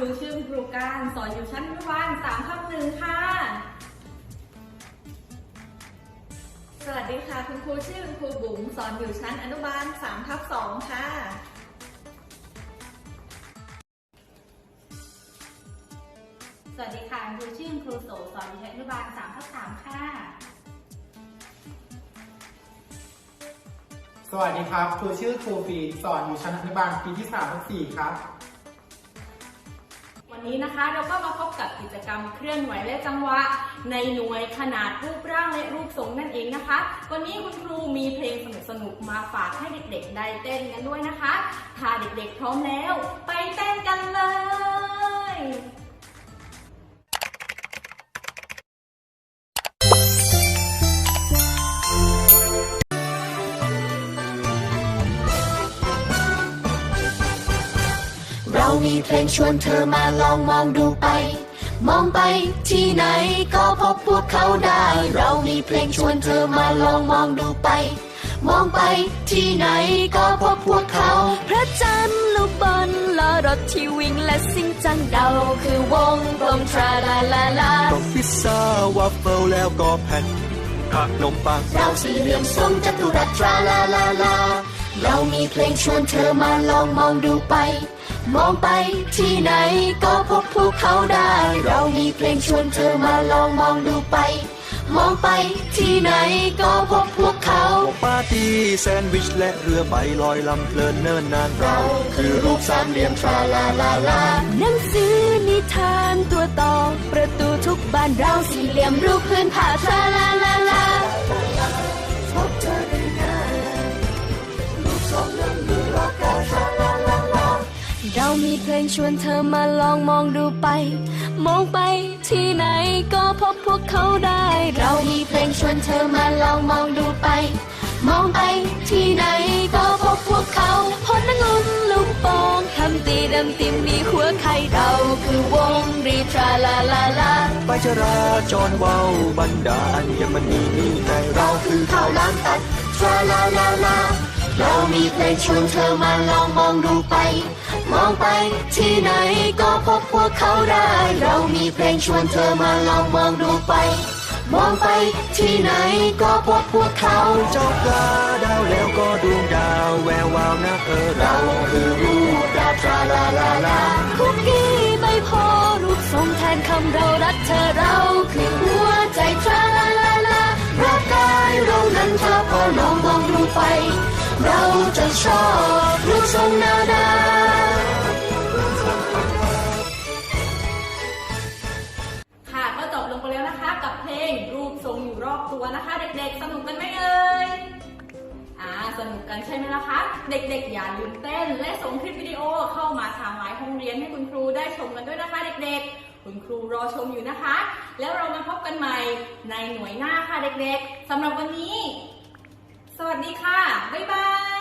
ครูชื่อครูการสอนอยู่ชั้นอนุบาลสามทับหนึ่งค่ะ สวัสดีค่ะ คุณครูชื่อครูบุ๋มสอนอยู่ชั้นอนุบาลสามทับสองค่ะ สวัสดีค่ะครูชื่อครูโสสอนอยู่ชั้นอนุบาลสามทับสามค่ะ สวัสดีครับครูชื่อครูฟีสอนอยู่ชั้นอนุบาลปีที่3ามทับสี่ครับ วันนี้นะคะ เราก็มาพบกับกิจกรรมเคลื่อนไหวและจังหวะ ในหน่วยขนาดรูปร่างและรูปทรงนั่นเองนะคะ วันนี้คุณครูมีเพลงสนุกๆมาฝากให้เด็กๆได้เต้นกันด้วยนะคะ ถ้าเด็กๆพร้อมแล้ว ไปเต้นกันเลย มีเพลงชวนเธอมาลองมองดูไป มองไปที่ไหนก็พบพวกเขาได้ เรามีเพลงชวนเธอมาลองมองดูไป มองไปที่ไหนก็พบพวกเขา พระจันทร์ลูกบอลล้อรถที่วิ่งและสิ่งจังเราคือวงกลมทราลาลาลาก็พิซซ่าวาฟเฟิลแล้วก็แผ่นขนมปังเราสี่เหลี่ยมทรงจัตุรัสทราลาลาลา เรามีเพลงชวนเธอมาลองมองดูไป มองไปที่ไหนก็พบพวกเขาได้ เรามีเพลงชวนเธอมาลองมองดูไป มองไปที่ไหนก็พบพวกเขาปาร์ตี้แซนด์วิชและเรือใบลอยลำเพลินเนิ่นนานเรา คือรูปสามเหลี่ยมทราลาลาลาหนังสือนิทานตัวต่อประตูทุกบานเราสี่เหลี่ยมรูปพื้นผาทราลา เรามีเพลงชวนเธอมาลองมองดูไป มองไปที่ไหนก็พบพวกเขาได้ เรามีเพลงชวนเธอมาลองมองดูไป มองไปที่ไหนก็พบพวกเขาพลนังุมลูกโป่งทำตีดำติมมีหัวไข่เราคือวงรีทราลาลาลาไปจราจรเว้าบันดาลยังมันมีมีแต่เราคือข้าวหล้างตัดทราลาลาลา เรามีเพลงชวนเธอมาลองมองดูไป มองไปที่ไหนก็พบพวกเขาได้ เรามีเพลงชวนเธอมาลองมองดูไป มองไปที่ไหนก็พบพวกเขาเจ้าปลาดาวแล้วก็ดวงดาวแวววาวนะเออเราคือรูปดาวทราลาลาลาคุกกี้ไม่พอรูปทรงแทนคำเรารักเธอเราคือหัวใจทรา ชอบรูปทรงนาดาค่ะก็จบลงไปแล้วนะคะ กับเพลงรูปทรงอยู่รอบตัวนะคะ เด็กๆ สนุกกันไหมเอ่ยอ่าสนุกกันใช่ไหมล่ะคะ เด็กๆ อย่าลืมเต้น และส่งคลิปวิดีโอเข้ามาทางไลน์ห้องเรียนให้คุณครูได้ชมกันด้วยนะคะ เด็กๆคุณครูรอชมอยู่นะคะ แล้วเรามาพบกันใหม่ในหน่วยหน้าค่ะเด็กๆสำหรับวันนี้ สวัสดีค่ะ บ๊ายบาย